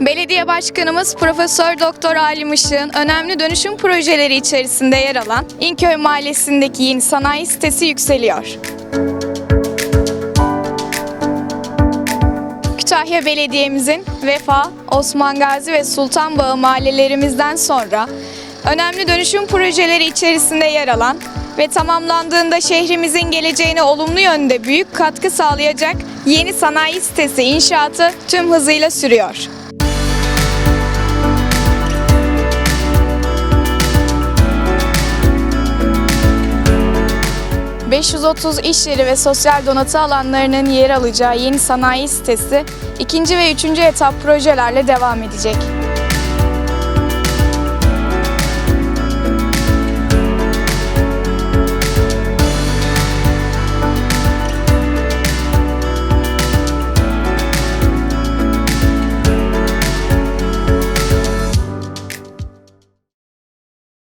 Belediye Başkanımız Profesör Doktor Alim Işık'ın önemli dönüşüm projeleri içerisinde yer alan İnköy Mahallesi'ndeki yeni sanayi sitesi yükseliyor. Kütahya Belediye'mizin Vefa, Osman Gazi ve Sultanbağı mahallelerimizden sonra önemli dönüşüm projeleri içerisinde yer alan ve tamamlandığında şehrimizin geleceğine olumlu yönde büyük katkı sağlayacak yeni sanayi sitesi inşaatı tüm hızıyla sürüyor. ...530 iş yeri ve sosyal donatı alanlarının yer alacağı yeni sanayi sitesi... ...ikinci ve üçüncü etap projelerle devam edecek.